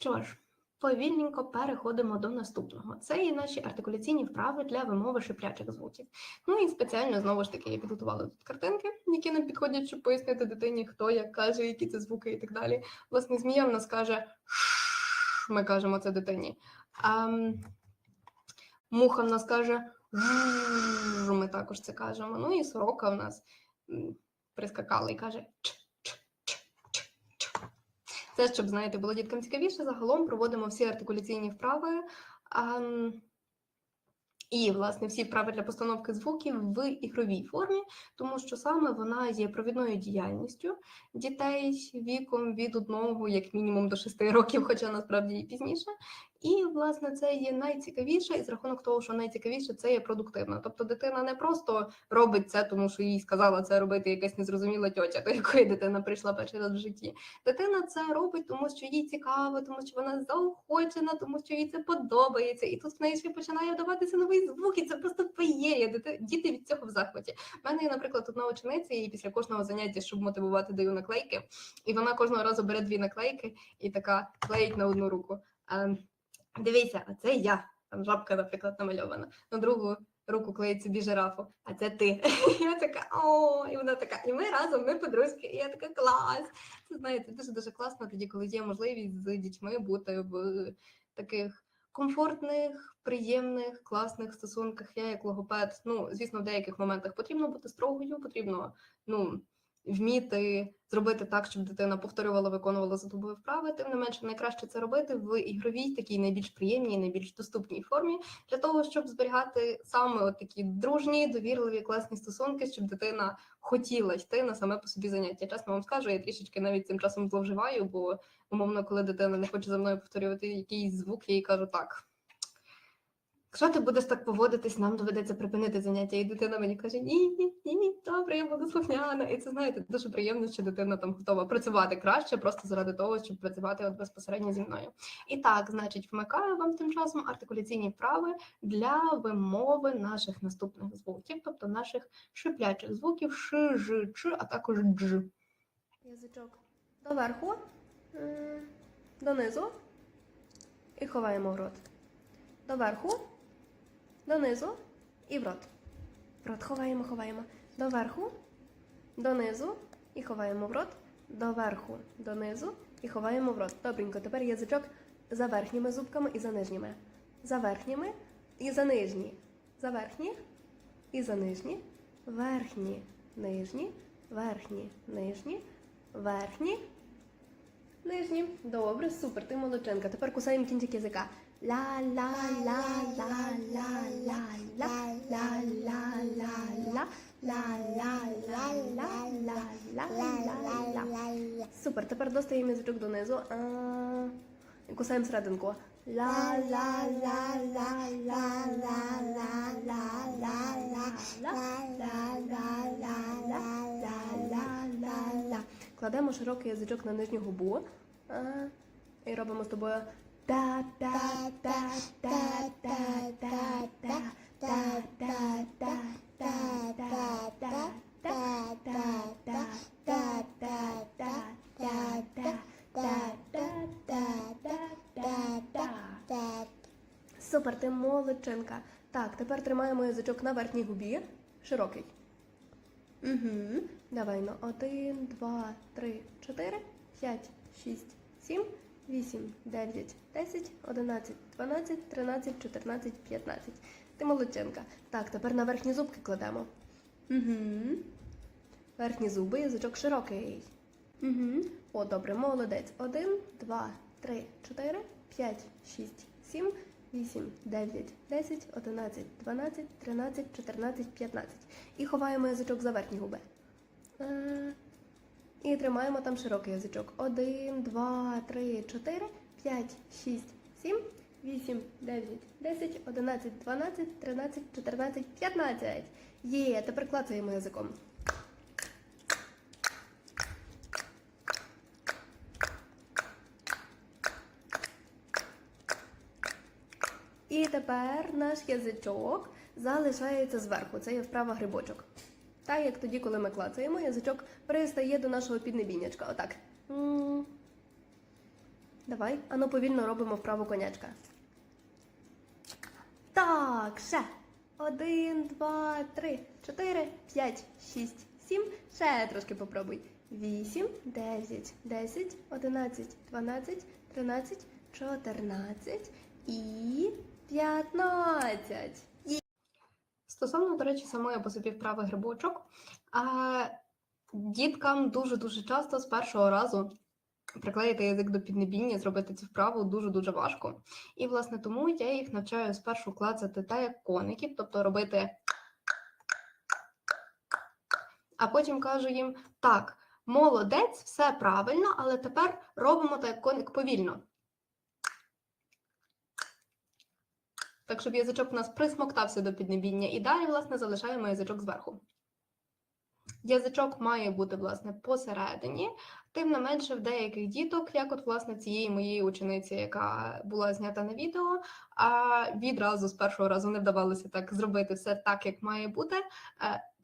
Що ж, повільненько переходимо до наступного. Це є наші артикуляційні вправи для вимови шиплячих звуків. Ну і спеціально знову ж таки я підготувала тут картинки, які нам підходять, щоб пояснити дитині, хто як каже, які це звуки і так далі. Власне, змія в нас каже «ш», ми кажемо це дитині. А муха в нас каже «жжж», ми також це кажемо. Ну і сорока в нас прискакала і каже «ч». Це, щоб, знаєте, було діткам цікавіше, загалом проводимо всі артикуляційні вправи. А, і, власне, всі вправи для постановки звуків в ігровій формі, тому що саме вона є провідною діяльністю дітей віком від одного, як мінімум, до шести років, хоча насправді і пізніше. І, власне, це є найцікавіше, і з рахунок того, що найцікавіше, це є продуктивно. Тобто дитина не просто робить це, тому що їй сказала це робити якась незрозуміла тьотя, до якої дитина прийшла перший раз в житті. Дитина це робить, тому що їй цікаво, тому що вона заохочена, тому що їй це подобається. І тут в неї ще починає вдаватися новий звук, і це просто феєрія. Діти від цього в захваті. У мене наприклад, одна учениця, і після кожного заняття, щоб мотивувати, даю наклейки. І вона кожного разу бере дві наклейки і така клеїть на одну руку. А, дивися, а це я. Там жабка, наприклад, намальована. На другу руку клеїть собі жирафу, а це ти. Я така, о, і вона така, і ми разом, ми подружки, і я така клас. Це знаєте, дуже дуже класно тоді, коли є можливість з дітьми бути в таких комфортних, приємних, класних стосунках. Я як логопед, ну звісно, в деяких моментах потрібно бути строгою, потрібно ну. Вміти зробити так, щоб дитина повторювала, виконувала за тобою вправи. Тим не менше, найкраще це робити в ігровій, такій найбільш приємній, найбільш доступній формі, для того, щоб зберігати саме от такі дружні, довірливі, класні стосунки, щоб дитина хотіла йти на саме по собі заняття. Чесно вам скажу, я трішечки навіть цим часом зловживаю, бо умовно, коли дитина не хоче за мною повторювати якийсь звук, я їй кажу так. Якщо ти будеш так поводитись, нам доведеться припинити заняття. І дитина мені каже: Ні, ні, ні, ні, добре, я буду слухняна. І це знаєте, дуже приємно, що дитина там готова працювати краще, просто заради того, щоб працювати от безпосередньо зі мною. І так, значить, вмикаю вам тим часом артикуляційні вправи для вимови наших наступних звуків, тобто наших шиплячих звуків ш, ж, ч, а також дж. Язичок доверху, донизу і ховаємо в рот. Доверху, донизу і в рот. В рот ховаємо, ховаємо. Доверху, донизу і ховаємо в рот. Доверху, донизу і ховаємо в рот. Добренько, тепер язичок за верхніми зубками і за нижніми. За верхніми і за нижні. За верхні і за нижні. Верхні, нижні, верхні, нижні, верхні. Нижні. Добре, супер, ти молодчинка. Тепер кусаємо кінчик язика. Ла ла ла ла ла ла ла ла ла ла ла ла ла ла ла ла ла ла ла Супер, тепер достаємо язичок донизу. І кусаємо серединку. Ла ла ла ла ла ла ла ла ла ла ла ла ла ла ла ла ла ла Кладемо широкий язичок на нижню губу. І робимо з тобою Супер, ти молодчинка. Так, тепер тримаємо язичок на верхній губі. Широкий. Угу. Давай на ну, один, два, три, чотири, п'ять, шість, сім. 8, 9, 10, 11, 12, 13, 14, 15. Ти молодчинка. Так, тепер на верхні зубки кладемо. Угу. Верхні зуби, язичок широкий. Угу. О, добре, молодець. 1, 2, 3, 4, 5, 6, 7, 8, 9, 10, 11, 12, 13, 14, 15. І ховаємо язичок за верхні губи. Е, і тримаємо там широкий язичок. 1, 2, 3, 4, 5, 6, 7, 8, 9, 10, 11, 12, 13, 14, 15. Є, тепер клацаємо язиком. І тепер наш язичок залишається зверху. Це є вправа грибочок. Так як тоді, коли ми клацаємо, язичок пристає до нашого піднебіннячка. Отак. Давай, ану повільно робимо вправу конячка. Так, ще. Один, два, три, чотири, п'ять, шість, сім. Ще трошки попробуй. Вісім, дев'ять, десять, одинадцять, дванадцять, тринадцять, чотирнадцять і п'ятнадцять. Стосовно, до речі, самої по собі вправи грибочок, діткам дуже-дуже часто з першого разу приклеїти язик до піднебіння, зробити цю вправу дуже-дуже важко. І, власне, тому я їх навчаю спершу клацати так, як коників, тобто робити. А потім кажу їм: так, молодець, все правильно, але тепер робимо так, як коник повільно. Так, щоб язичок у нас присмоктався до піднебіння. І далі, власне, залишаємо язичок зверху. Язичок має бути, власне, посередині, тим не менше в деяких діток, як от, власне, цієї моєї учениці, яка була знята на відео, а відразу з першого разу не вдавалося так зробити все так, як має бути.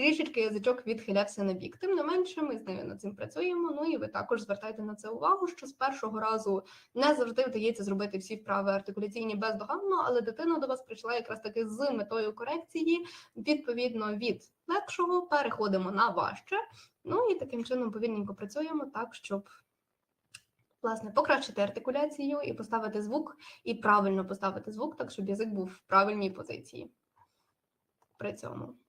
Трішечки язичок відхилявся на бік. Тим не менше, ми з нею над цим працюємо. Ну і ви також звертайте на це увагу, що з першого разу не завжди вдається зробити всі вправи артикуляційні бездоганно, але дитина до вас прийшла якраз таки з метою корекції. Відповідно від легшого переходимо на важче. Ну і таким чином повільненько працюємо так, щоб власне покращити артикуляцію і поставити звук, і правильно поставити звук, так щоб язик був в правильній позиції. При цьому.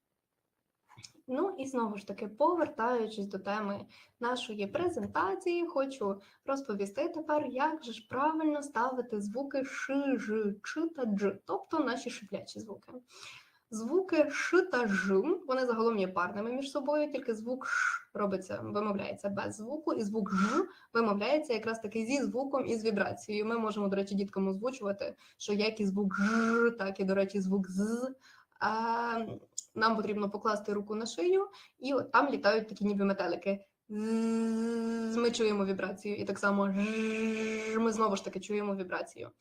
Ну і знову ж таки, повертаючись до теми нашої презентації, хочу розповісти тепер, як же ж правильно ставити звуки ш, ж, ч та дж, тобто наші шиплячі звуки. Звуки ш та ж, вони загалом є парними між собою, тільки звук ш робиться, вимовляється без звуку, і звук ж вимовляється якраз таки зі звуком і з вібрацією. Ми можемо, до речі, діткам озвучувати, що як і звук ж, так і, до речі, звук з. Нам потрібно покласти руку на шию, і от там літають такі ніби метелики. Ми чуємо вібрацію, і так само ми знову ж таки чуємо вібрацію.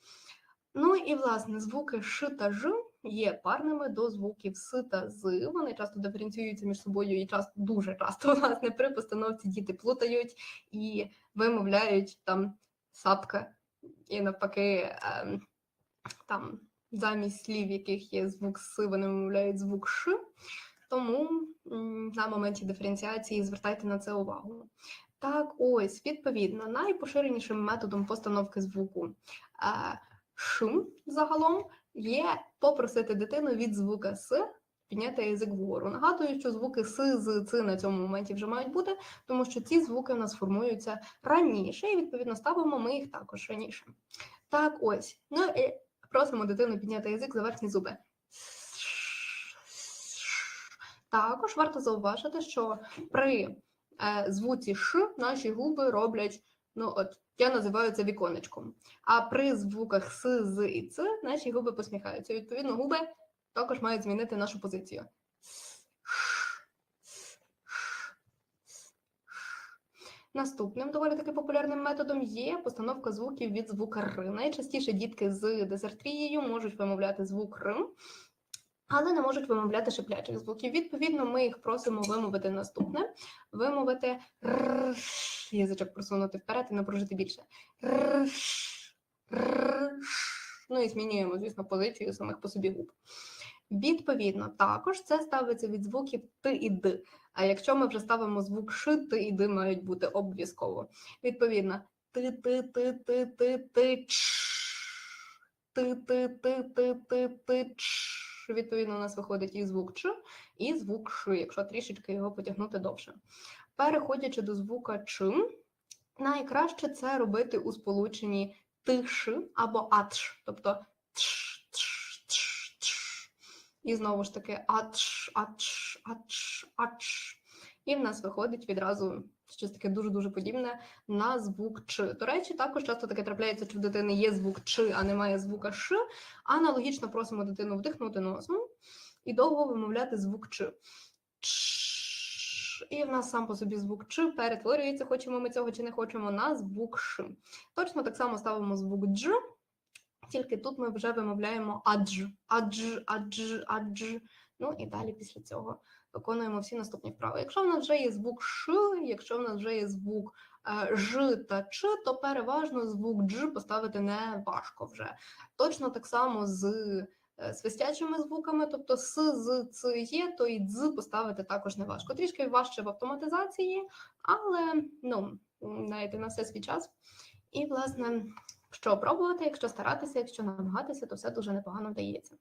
Ну і власне звуки ш та ж є парними до звуків с та з. Вони часто диференціюються між собою і часто дуже часто власне при постановці діти плутають і вимовляють там сапка, і навпаки ем, там замість слів, яких є звук с, вони вимовляють звук ш. Тому на моменті диференціації звертайте на це увагу. Так, ось, відповідно, найпоширенішим методом постановки звуку е, шум загалом є попросити дитину від звука с підняти язик вгору. Нагадую, що звуки с, з, ц на цьому моменті вже мають бути, тому що ці звуки в нас формуються раніше, і відповідно ставимо ми їх також раніше. Так, ось. Ну і просимо дитину підняти язик за верхні зуби. Також варто зауважити, що при е, звуці ш наші губи роблять, ну от я називаю це віконечком. А при звуках с, з і ц наші губи посміхаються. Відповідно, губи також мають змінити нашу позицію. Наступним доволі таки популярним методом є постановка звуків від звука Р. Найчастіше дітки з дезартрією можуть вимовляти звук Р, але не можуть вимовляти шиплячих звуків. Відповідно, ми їх просимо вимовити наступне: вимовити Р, язичок просунути вперед і напружити більше. Р, Р, ну і змінюємо, звісно, позицію самих по собі губ. Відповідно, також це ставиться від звуків Т і Д. А якщо ми вже ставимо звук Ш, Т і Д мають бути обов'язково. Відповідно, ти ти ти ти ти ти ч ти ти ти ти ти ти ч. Відповідно, у нас виходить і звук Ч, і звук Ш, якщо трішечки його потягнути довше. Переходячи до звука Ч, найкраще це робити у сполученні тиш або атш, тобто. І знову ж таки атш, атш, атш, атш. І в нас виходить відразу щось таке дуже-дуже подібне на звук Ч. До речі, також часто таке трапляється, що в дитини є звук Ч, а немає звука Ш. Аналогічно просимо дитину вдихнути носом і довго вимовляти звук Ч. Ч. І в нас сам по собі звук Ч перетворюється, хочемо ми цього чи не хочемо, на звук Ш. Точно так само ставимо звук Дж, тільки тут ми вже вимовляємо адж, адж, адж, адж. Ну і далі після цього виконуємо всі наступні вправи. Якщо в нас вже є звук Ш, якщо в нас вже є звук е, Ж та Ч, то переважно звук Дж поставити не важко вже. Точно так само з е, свистячими звуками, тобто С, З, Ц є, то і Дз поставити також не важко. Трішки важче в автоматизації, але ну, знаєте, на все свій час. І, власне, що пробувати, якщо старатися, якщо намагатися, то все дуже непогано вдається.